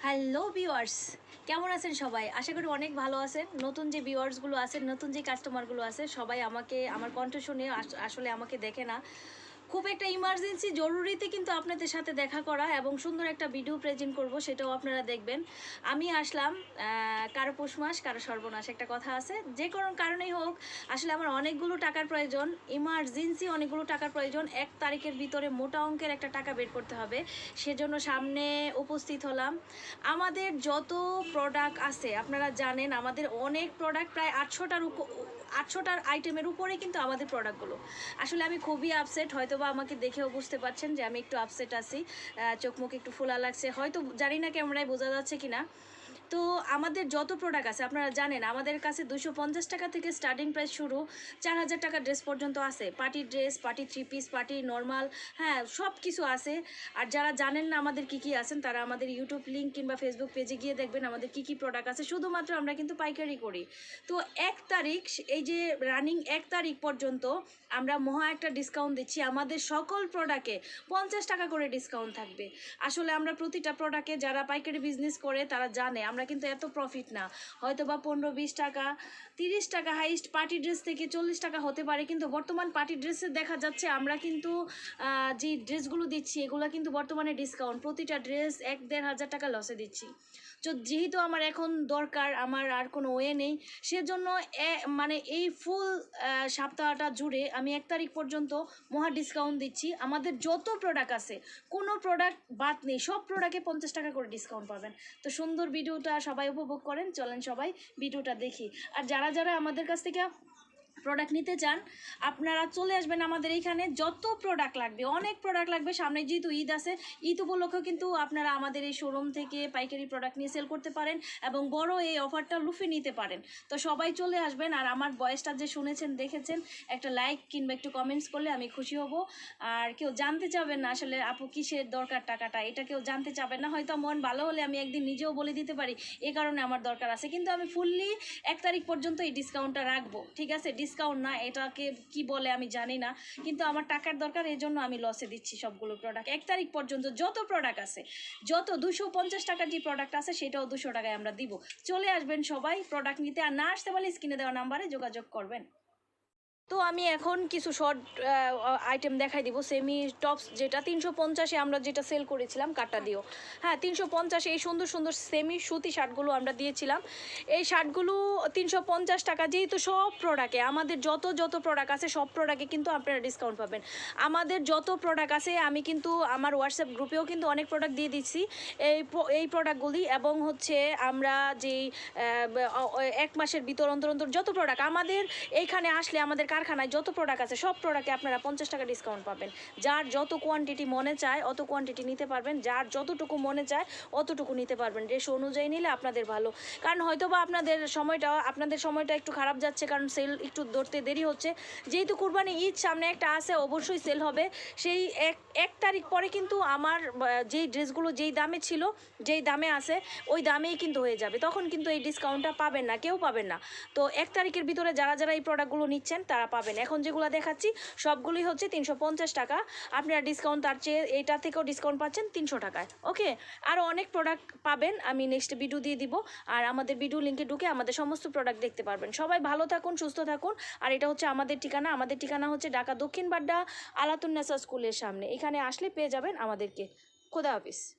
Hello viewers কেমন আছেন সবাই? আশা করি অনেক ভালো আছেন। নতুন যে ভিওয়ার্সগুলো আছে, নতুন যে কাস্টমারগুলো আছে, সবাই আমাকে, আমার কণ্ঠ শুনে আস- আসলে আমাকে দেখে না। খুব একটা ইমার্জেন্সি জরুরিতে কিন্তু আপনাদের সাথে দেখা করা এবং সুন্দর একটা ভিডিও প্রেজেন্ট করব, সেটাও আপনারা দেখবেন। আমি আসলাম কারও পৌষ মাস, কারও সর্বনাশ, একটা কথা আছে। যে কোনো কারণেই হোক, আসলে আমার অনেকগুলো টাকার প্রয়োজন ইমার্জেন্সি অনেকগুলো টাকার প্রয়োজন। এক তারিখের ভিতরে মোটা অঙ্কের একটা টাকা বের করতে হবে, সেজন্য সামনে উপস্থিত হলাম। আমাদের যত প্রোডাক্ট আছে, আপনারা জানেন, আমাদের অনেক প্রোডাক্ট প্রায় আটশোটার আটশোটার আইটেমের উপরে কিন্তু আমাদের প্রোডাক্টগুলো আসলে আমি খুবই আপসেট হয়তো বা আমাকে দেখেও বুঝতে পারছেন যে আমি একটু আপসেট আছি চোখ মুখ একটু ফোলা লাগছে। হয়তো জানি না ক্যামেরায় বোঝা যাচ্ছে কিনা। তো আমাদের যত প্রোডাক্ট আছে, আপনারা জানেন, আমাদের কাছে দুশো পঞ্চাশ টাকা থেকে স্টার্টিং প্রাইস শুরু। চার হাজার টাকা ড্রেস পর্যন্ত আছে। Party dress party three piece party normal হ্যাঁ সব কিছু আছে। আর যারা জানেন না আমাদের কি কি আছেন, তারা আমাদের ইউটিউব লিঙ্ক কিংবা ফেসবুক পেজে গিয়ে দেখবেন আমাদের কি কি প্রোডাক্ট আছে। শুধুমাত্র আমরা কিন্তু পাইকারি করি। তো এক তারিখ, এই যে রানিং এক তারিখ পর্যন্ত আমরা মহা একটা ডিসকাউন্ট দিচ্ছি। আমাদের সকল প্রোডাক্টে পঞ্চাশ টাকা করে ডিসকাউন্ট থাকবে। আসলে আমরা প্রতিটা প্রোডাক্টে যারা পাইকারি বিজনেস করে, তারা জানে আমরা কিন্তু এত প্রফিট না। হয়তো বা পনেরো, বিশ টাকা, তিরিশ টাকা হাইস্ট পার্টি ড্রেস থেকে চল্লিশ টাকা হতে পারে, কিন্তু বর্তমান পার্টি ড্রেসে দেখা যাচ্ছে আমরা কিন্তু যে ড্রেসগুলো দিচ্ছি, এগুলো কিন্তু বর্তমানে ডিসকাউন্ট প্রতিটা ড্রেস এক, দেড় হাজার টাকা লসে দিচ্ছি। তো যেহেতু আমার এখন দরকার, আমার আর কোনো ওয়ে নেই, সেজন্য মানে এই ফুল সপ্তাহটা জুড়ে আমি এক তারিখ পর্যন্ত মহা ডিসকাউন্ট দিচ্ছি। আমাদের যত প্রোডাক্ট আছে, কোনো প্রোডাক্ট বাদ নেই, সব প্রোডাক্টে পঞ্চাশ টাকা করে ডিসকাউন্ট পাবেন। তো সুন্দর ভিডিওটা সবাই উপভোগ করেন চলেন সবাই ভিডিওটা দেখি। আর যারা যারা আমাদের কাছ থেকে প্রোডাক্ট নিতে চান, আপনারা চলে আসবেন আমাদের এইখানে যত প্রোডাক্ট লাগবে, অনেক প্রোডাক্ট লাগবে। সামনে যেহেতু ঈদ আছে, ঈদ উপলক্ষে কিন্তু আপনারা আমাদের এই শোরুম থেকে পাইকারি প্রোডাক্ট নিয়ে সেল করতে পারেন এবং বড় এই অফারটা লুফে নিতে পারেন। তো সবাই চলে আসবেন আর আমার বয়সটা যে শুনেছেন, দেখেছেন, একটা লাইক কিংবা একটু কমেন্টস করলে আমি খুশি হব। আর কেউ জানতে চাবেন না আসলে আপু কিসের দরকার টাকাটা, এটা কেউ জানতে চাবেন না। হয়তো মন ভালো হলে আমি একদিন নিজেও বলে দিতে পারি, এ কারণে আমার দরকার আছে। কিন্তু আমি ফুললি এক তারিখ পর্যন্ত এই ডিসকাউন্টটা রাখব, ঠিক আছে? ডিসকাউন্ট না, এটাকে কি বলে আমি জানি না, কিন্তু আমার টাকার দরকার, এই জন্য আমি লসে দিচ্ছি সবগুলো প্রোডাক্ট এক তারিখ পর্যন্ত যত প্রোডাক্ট আছে, যত দুশো পঞ্চাশ টাকার যে প্রোডাক্ট আছে, সেটাও দুশো টাকায় আমরা দিব। চলে আসবেন সবাই প্রোডাক্ট নিতে, আর না আসতে পারলে স্ক্রিনে দেওয়া নাম্বারে যোগাযোগ করবেন। তো আমি এখন কিছু শর্ট আইটেম দেখাই দিব। সেমি টপস যেটা, তিনশো পঞ্চাশে আমরা যেটা সেল করেছিলাম কাটা দিও। হ্যাঁ তিনশো পঞ্চাশে এই সুন্দর সুন্দর সেমি সুতি শার্টগুলো আমরা দিয়েছিলাম। এই শার্টগুলো তিনশো পঞ্চাশ টাকা যেহেতু সব প্রোডাক্টে আমাদের যত যত প্রোডাক্ট আছে, সব প্রোডাক্টে কিন্তু আপনারা ডিসকাউন্ট পাবেন। আমাদের যত প্রোডাক্ট আছে, আমি কিন্তু আমার হোয়াটসঅ্যাপ গ্রুপেও কিন্তু অনেক প্রোডাক্ট দিয়ে দিচ্ছি। এই এই প্রোডাক্টগুলি এবং হচ্ছে আমরা যেই এক মাসের ভিতর অন্তর অন্তর যত প্রোডাক্ট আমাদের এইখানে আসলে আমাদের কারখানায় যত প্রোডাক্ট আছে, সব প্রোডাক্টে আপনারা পঞ্চাশ টাকা ডিসকাউন্ট পাবেন। যার যত কোয়ান্টিটি মনে চায়, অত কোয়ান্টিটি নিতে পারবেন। যার যতটুকু মনে চায়, অতটুকু নিতে পারবেন। রেশো অনুযায়ী নিলে আপনাদের ভালো। কারণ হয়তো বা আপনাদের সময়টা আপনাদের সময়টা একটু খারাপ যাচ্ছে, কারণ সেল একটু ধরতে দেরি হচ্ছে। যেহেতু কুরবানি ঈদ সামনে একটা আছে, অবশ্যই সেল হবে। সেই এক এক তারিখ পরে কিন্তু আমার যেই ড্রেসগুলো যেই দামে ছিল, যেই দামে আছে, ওই দামেই কিন্তু হয়ে যাবে। তখন কিন্তু এই ডিসকাউন্টটা পাবেন না, কেউ পাবেন না। তো এক তারিখের ভিতরে যারা যারা এই প্রোডাক্টগুলো নিচ্ছেন, তারা পাবেন। এখন যেগুলো দেখাচ্ছি সবগুলি হচ্ছে তিনশো পঞ্চাশ টাকা। আপনারা ডিসকাউন্ট তার চেয়ে এইটা থেকেও ডিসকাউন্ট পাচ্ছেন তিনশো টাকায়। ওকে? আরও অনেক প্রোডাক্ট পাবেন, আমি নেক্সট ভিডিও দিয়ে দিব। আর আমাদের ভিডিও লিঙ্কে ঢুকে আমাদের সমস্ত প্রোডাক্ট দেখতে পারবেন। সবাই ভালো থাকুন, সুস্থ থাকুন। আর এটা হচ্ছে আমাদের ঠিকানা। আমাদের ঠিকানা হচ্ছে ঢাকা দক্ষিণ বাড্ডা আলাতুন্নেসা স্কুলের সামনে। এখানে আসলে পেয়ে যাবেন আমাদেরকে। খোদা হাফিজ।